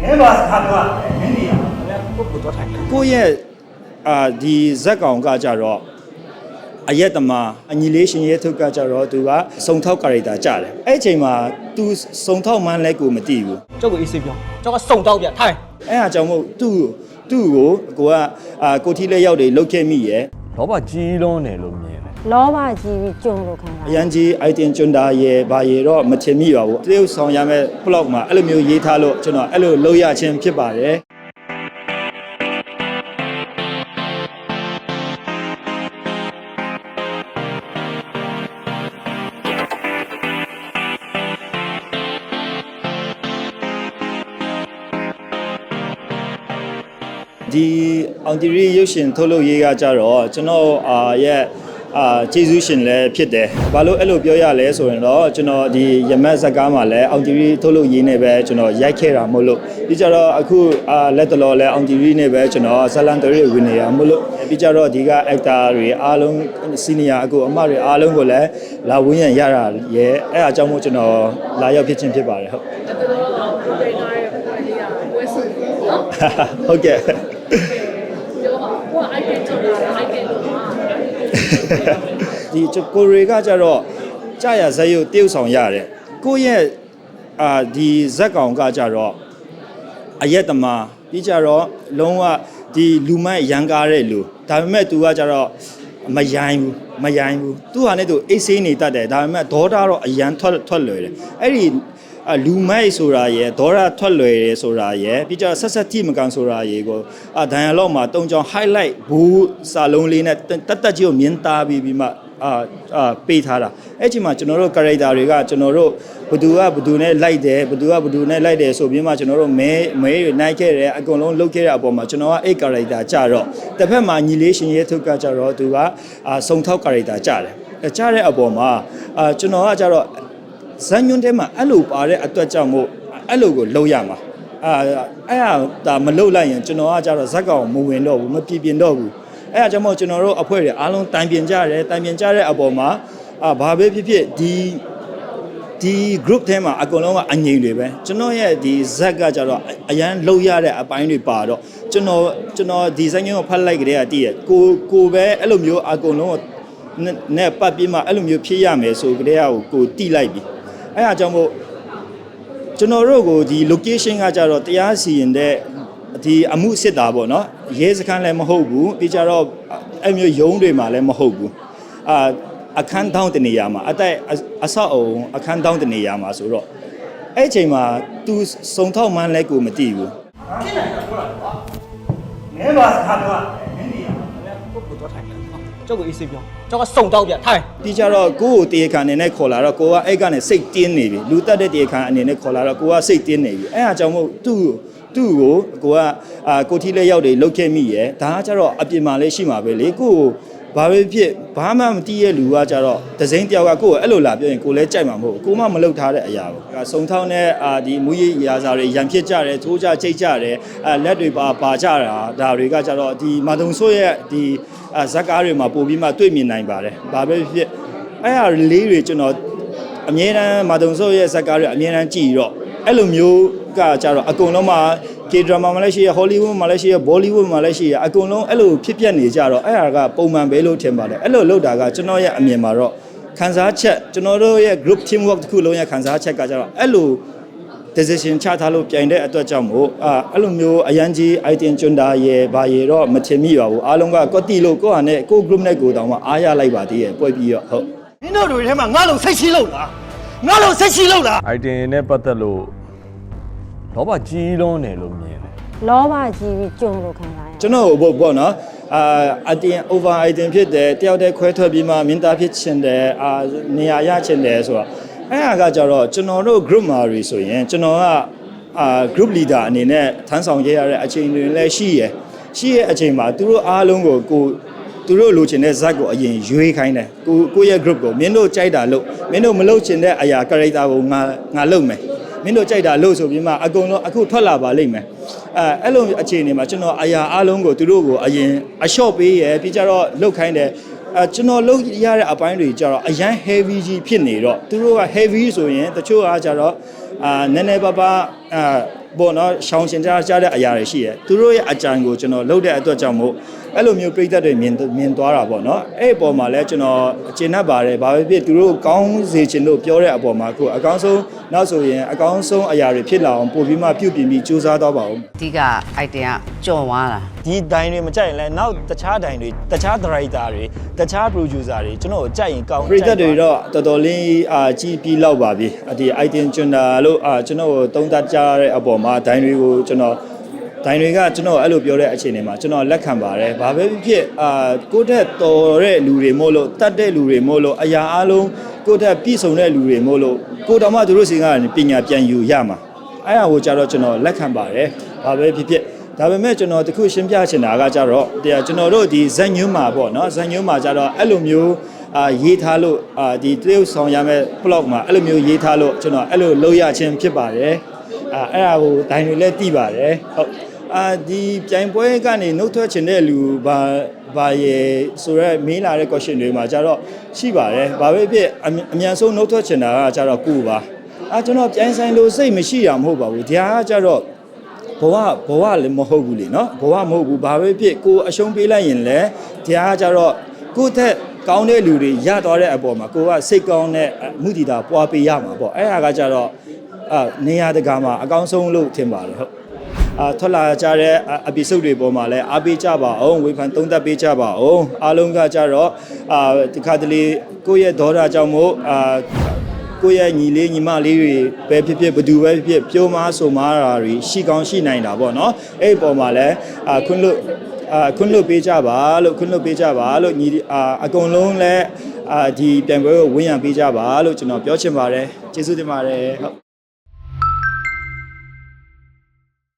မင်းပါစကားပြောရတယ်မင်းနေရပုဂ္ဂိုလ်တော့ထိုင်တယ်ကိုယ့်ရဲ့အာဒီဇက်ကောင်ကကြတော့အယက်သမားအညီလေးရှင်ရဲထုတ်ကကြတော့သူကစုံထောက်ကာရီတာကြတယ်အဲ့အချိန်မှာ तू စုံထောက်မှန်းလဲကိုမသိဘူးကျုပ်ကိုအေးဆေးပြောကျုပ်ကစုံတောက်ပြထိုင်အဲ့အကြောင်းမို့သူ့သူ့ကိုကိုကအာကိုထီလက်ရောက်တွေလုတ်ခဲ့မိရဲ့လောဘကြီးလွန်းတယ်လို့မြင်တယ် လောဘကြီးပြီးကြုံလို့ခံစားအရန်ကြီး item ကျွန်းတာရဲ့ဘာရဲ့တော့မချင်မိပါဘူးတရုတ်ဆောင်ရမယ့် plot မှာအဲ့လိုမျိုးရေးထားလို့ကျွန်တော်အဲ့လိုလုပ်ရခြင်းဖြစ်ပါတယ်ဒီအောင်တီရီရုပ်ရှင်ထုတ်လုပ်ရေးကကြတော့ကျွန်တော်အာရဲ့ အာကျေးဇူးရှင်လည်းဖြစ်တယ်။ဘာလို့အဲ့လိုပြောရလဲဆိုရင်တော့ကျွန်တော်ဒီရမက်ဇက်ကားမှာလည်းအောင်တီရီထုတ်လုပ်ရေးနဲ့ပဲကျွန်တော်ရိုက်ခဲ့တာမဟုတ်လို့ပြီးကြတော့အခုအာလက်တလောလည်းအောင်တီရီနဲ့ပဲကျွန်တော်ဇလန်တရီဝင်နေရမဟုတ်လို့ပြီးကြတော့ဒီက actor တွေအားလုံး senior အခုအမတွေအားလုံးကိုလည်းလာဝင်းရရတာရဲ့အဲ့အကြောင်းမို့ကျွန်တော်လာရောက်ဖြစ်ခြင်းဖြစ်ပါတယ်ဟုတ်ဟုတ်ကဲ့ဒီချကို ရီကကြတော့ကြာရဇက်ရုပ်တရုပ်ဆောင်ရတယ်ကိုယ့်ရဲ့အာဒီဇက်ကောင်ကကြတော့အယက်သမားပြီးကြတော့လုံးဝဒီလူမိုက်ရန်ကားတဲ့လူဒါပေမဲ့ तू ကကြတော့မယိုင်းဘူးမယိုင်းဘူးသူဟာနဲ့သူအိတ်ဆေးနေတတ်တယ်ဒါပေမဲ့ဒေါတာတော့အရန်ထွက်ထွက်လွယ်တယ်အဲ့ဒီအ လူမိုက်ဆိုတာရယ်ဒေါ်ရထွက်လွယ်တယ်ဆိုတာရယ်ပြီးကြတော့ဆက်ဆက်တိမကန်ဆိုတာရယ်ကိုအဒိုင်ယာလော့မှာတုံကြောင် highlight ဘူးစာလုံးလေးနဲ့တက်တက်ကြီးကိုမြင်သားပြီးပြီးမှအာအာပေးထားတာအဲ့ချိန်မှာကျွန်တော်တို့ character တွေကကျွန်တော်တို့ဘသူကဘသူနဲ့လိုက်တယ်ဘသူကဘသူနဲ့လိုက်တယ်ဆိုပြီးမှကျွန်တော်တို့မဲမဲတွေနိုင်ခဲ့တယ်အကုန်လုံးလုတ်ခဲ့တဲ့အပေါ်မှာကျွန်တော်ကအဲ့ character ကြတော့တစ်ဖက်မှာညီလေးရှင်ရဲထုတ်ကကြတော့သူကအာစုံထောက် character ကြတယ်အဲကြတဲ့အပေါ်မှာအာကျွန်တော်ကကြတော့ ဇန်ညွန်းထဲမှာအဲ့လိုပါတဲ့အတွက်ကြောင့်မို့အဲ့လိုကိုလုံရမှာအာအဲ့ဟာဒါမလုံလိုက်ရင်ကျွန်တော်ကကြတော့ဇက်ကောင်မဝင်တော့ဘူးမပြပြင်းတော့ဘူးအဲ့ဒါကြောင့်မို့ကျွန်တော်တို့အဖွဲ့တွေအားလုံးတိုင်ပင်ကြတယ်တိုင်ပင်ကြတဲ့အပေါ်မှာအာဘာပဲဖြစ်ဖြစ်ဒီဒီ group ထဲမှာအကုန်လုံးကအငိမ့်တွေပဲကျွန်တော်ရဲ့ဒီဇက်ကကြတော့အရန်လုံရတဲ့အပိုင်းတွေပါတော့ကျွန်တော်ကျွန်တော်ဒီဇက်ညွန်းကိုဖတ်လိုက်ကြတဲ့ကတည်းကကိုကိုပဲအဲ့လိုမျိုးအကုန်လုံးနဲ့နဲ့ပတ်ပြီးမှအဲ့လိုမျိုးဖြစ်ရမယ်ဆိုကြတဲ့ဟာကိုကိုတိလိုက်ပြီ အဲ့အားကြောင့်မို့ကျွန်တော်တို့ကိုဒီ location ကကြတော့တရားစီရင်တဲ့ဒီအမှုစစ်တာပေါ့နော်ရဲစခန်းလည်းမဟုတ်ဘူးပြီးကြတော့အဲ့မျိုးရုံးတွေမှာလည်းမဟုတ်ဘူးအာအခန်းတောင်းတနေရာမှာအတိုက်အဆောက်အုံအခန်းတောင်းတနေရာမှာဆိုတော့အဲ့အချိန်မှာ तू စုံထောက်မှန်းလဲကိုမသိဘူးဖြစ်နိုင်တာပြောတာကွာမင်းပါစကားပြောရတယ်မင်းနေရပုဂ္ဂိုလ်တော့ထိုင်တယ် ကျုပ်ကိုအေးဆေးပြောကျုပ်ကစုံတောက်ပြထိုင်ပြီးကြတော့ကိုယ့်ကိုတေခါအနေနဲ့ခေါ်လာတော့ကိုကအဲ့ကနေစိတ်တင်းနေပြီလူတက်တဲ့တေခါအနေနဲ့ခေါ်လာတော့ကိုကစိတ်တင်းနေပြီအဲ့အကြောင်းမို့သူ့သူ့ကိုကိုကအာကိုထီလက်ရောက်တွေလုတ်ခဲ့မိရဲ့ဒါကကြတော့အပြင်မှာလည်းရှိမှာပဲလေကိုကိုဘာပဲဖြစ်ဘာမှမတီးရဲ့လူကကြတော့ဒဇိန်တယောက်ကကိုကိုအဲ့လိုလာပြောရင်ကိုလည်းကြိုက်မှာမဟုတ်ဘူးကိုမှမလုတ်ထားတဲ့အရာပေါ့ဒါစုံထောင်းတဲ့အာဒီမူရည်ရာစာတွေရံဖြစ်ကြတယ်ထိုးကြချိတ်ကြတယ်အာလက်တွေပါပါကြတာဒါတွေကကြတော့ဒီမာတုံဆိုးရဲ့ဒီ အာဇက်ကားတွေမှာပို့ပြီးမှတွေ့မြင်နိုင်ပါတယ်ဘာပဲဖြစ်အဲ့ဟာလေးတွေကျွန်တော်အမြဲတမ်းမာတုံစောရဲ့ဇက်ကားတွေအမြဲတမ်းကြည့်တော့အဲ့လိုမျိုးကကြတော့အကုန်လုံးမှာ K drama မှာလည်းရှိရ Hollywood မှာလည်းရှိရ Bollywood မှာလည်းရှိရအကုန်လုံးအဲ့လိုဖြစ်ပျက်နေကြတော့အဲ့ဟာကပုံမှန်ပဲလို့ထင်ပါတယ်အဲ့လိုလုပ်တာကကျွန်တော်ရဲ့အမြင်မှာတော့ခန်းစားချက်ကျွန်တော်တို့ရဲ့ group team work တစ်ခုလုံးရဲ့ခန်းစားချက်ကကြတော့အဲ့လို decision ချထားလို့ပြိုင်တဲ့အတွက်ကြောင့်မို့အာအဲ့လိုမျိုးအရန်ကြီး item ကျွန်းတာရဲ့ဘာရဲ့တော့မထင်မိပါဘူးအားလုံးကကော့တီလို့ကိုယ့်ဟာနဲ့ကိုယ့် group နဲ့ကိုယ်တောင်မှအားရလိုက်ပါသေးရဲ့ပွဲပြီးတော့ဟုတ်မင်းတို့တွေထဲမှာငါ့လုံးစိတ်ရှိလို့လားငါ့လုံးစိတ်ရှိလို့လားအိုက်တင်နဲ့ပတ်သက်လို့လောဘကြီးလွန်းတယ်လို့မြင်တယ်လောဘကြီးပြီးကြုံလို့ခံစားရကျွန်တော်ဘုပေါ့နော်အာအတင် over item ဖြစ်တယ်တယောက်တည်းခွဲထွက်ပြီးမှမင်းသားဖြစ်ချင်တယ်အာနေရာရချင်တယ်ဆိုတော့ အဲ့ဟာကကြတော့ကျွန်တော်တို့ group မှာတွေဆိုရင်ကျွန်တော်ကအာ group leader အနေနဲ့ထမ်းဆောင်ရရတဲ့အချိန်တွေလည်းရှိရယ်ရှိရအချိန်မှာသူတို့အားလုံးကိုကိုသူတို့လိုချင်တဲ့ဇက်ကိုအရင်ရွေးခိုင်းတယ်ကိုကိုရဲ့ group ကိုမင်းတို့ကြိုက်တာလို့မင်းတို့မလုပ်ချင်တဲ့အရာ character ကိုငါငါလုပ်မယ်မင်းတို့ကြိုက်တာလို့ဆိုပြီးမှအကုန်လုံးအခုထွက်လာပါလိမ့်မယ်အဲအဲ့လိုအခြေအနေမှာကျွန်တော်အရာအားလုံးကိုသူတို့ကိုအရင်အလျှော့ပေးရယ်ပြီးကြတော့လုတ်ခိုင်းတယ် အဲကျွန်တော်လုတ်ရတဲ့အပိုင်းတွေကြတော့အရန် heavy ကြီးဖြစ်နေတော့သူတို့က heavy ဆိုရင်တချို့ကကြတော့အာနည်းနည်းပါးပါးအာဘောနော်ရှောင်းရှင်ကြားကြားတဲ့အရာတွေရှိတယ်သူတို့ရဲ့အကြံကိုကျွန်တော်လုပ်တဲ့အတွက်ကြောင့်မို့အဲ့လိုမျိုးပြိသက်တွေမြင်မြင်သွားတာပေါ့နော်အဲ့ဒီအပေါ်မှာလည်းကျွန်တော်အကျဉ်းတ်ပါတယ်ဘာပဲဖြစ်သူတို့ကောင်းစေချင်လို့ပြောတဲ့အပေါ်မှာအခုအကောင်းဆုံးနောက်ဆိုရင်အကောင်းဆုံးအရာတွေဖြစ်လာအောင်ပို့ပြီးမှပြုပြင်ပြီးစူးစမ်းတော့ပါဦးအဓိက item က ကြော်သွားတာဒီဒိုင်တွေမကြိုက်ရင်လည်းနောက်တခြားဒိုင်တွေတခြား director တွေတခြား producer တွေကျွန်တော်ကိုကြိုက်ရင်ကောင်းပရိသတ်တွေတော့တော်တော်လေးအာကြည့်ပြီးလောက်ပါပြီဒီ item ကျွန်းတာလို့အာကျွန်တော်ကိုသုံးသပ်ကြတဲ့အပေါ်မှာဒိုင်တွေကိုကျွန်တော်ဒိုင်တွေကကျွန်တော်အဲ့လိုပြောတဲ့အခြေအနေမှာကျွန်တော်လက်ခံပါတယ်ဘာပဲဖြစ်ဖြစ်အာကိုယ့်ထက်တော်တဲ့လူတွေမို့လို့တတ်တဲ့လူတွေမို့လို့အရာအလုံးကိုယ့်ထက်ပြည့်စုံတဲ့လူတွေမို့လို့ကိုယ်တော်မှသူတို့စီကပညာပြန်ယူရမှာအဲ့ဒါကိုကြတော့ကျွန်တော်လက်ခံပါတယ်။ဘာပဲဖြစ်ဖြစ် ဒါပေမဲ့ကျွန်တော်တခုရှင်းပြချင်တာကကြတော့တရားကျွန်တော်တို့ဒီဇက်ညွန်းမှာပေါ့နော်ဇက်ညွန်းမှာကြတော့အဲ့လိုမျိုးအာရေးထားလို့အာဒီတရုပ်ဆောင်ရမယ့် blog မှာအဲ့လိုမျိုးရေးထားလို့ကျွန်တော်အဲ့လိုလုပ်ရခြင်းဖြစ်ပါတယ်။အာအဲ့ဒါကိုဒိုင်တွေလည်းသိပါတယ်။ဟုတ်အာဒီပြိုင်ပွဲကနေနှုတ်ထွက်ချင်တဲ့လူဘာဘာရေဆိုရဲမေးလာတဲ့ question တွေမှာကြတော့ရှိပါတယ်။ဘာပဲဖြစ်အမြအမြန်ဆုံးနှုတ်ထွက်ချင်တာကကြတော့ကိုပါ။အာကျွန်တော်ပြိုင်ဆိုင်လို့စိတ်မရှိတာမဟုတ်ပါဘူး။ဒီဟာကကြတော့ ဘဝဘဝလည်းမဟုတ်ဘူးလေနော်ဘဝမဟုတ်ဘူးဘာပဲဖြစ်ကိုအရှုံးပေးလိုက်ရင်လည်းတရားကြတော့ကိုယ့်သက်ကောင်းတဲ့လူတွေရသွားတဲ့အပေါ်မှာကိုကစိတ်ကောင်းတဲ့မှုတည်တာပွားပေးရမှာပေါ့အဲ့ဒါကကြတော့အာနေရာတကာမှာအကောင်းဆုံးလို့ထင်ပါတယ်ဟုတ်အာထွက်လာကြတဲ့ episode တွေပေါ်မှာလည်းအားပေးကြပါအောင်ဝေဖန်သုံးသပ်ပေးကြပါအောင်အားလုံးကကြတော့အာဒီခါတလေကိုယ့်ရဲ့ဒေါသကြောင့်မို့အာ ကိုယ့်ရဲ့ညီလေးညီမလေးတွေပဲဖြစ်ဖြစ်ဘယ်သူပဲဖြစ်ဖြစ်ပြောမားဆိုမားတာတွေရှိကောင်းရှိနိုင်တာပေါ့နော်အဲ့ဒီပုံမှာလဲအာခွန်းလို့အာခွန်းလို့ပေးကြပါလို့ခွန်းလို့ပေးကြပါလို့ညီအာအကုန်လုံးလဲအာဒီပြန်ပွဲကိုဝင်းရံပေးကြပါလို့ကျွန်တော်ပြောချင်ပါတယ်ကျေးဇူးတင်ပါတယ်ဟုတ်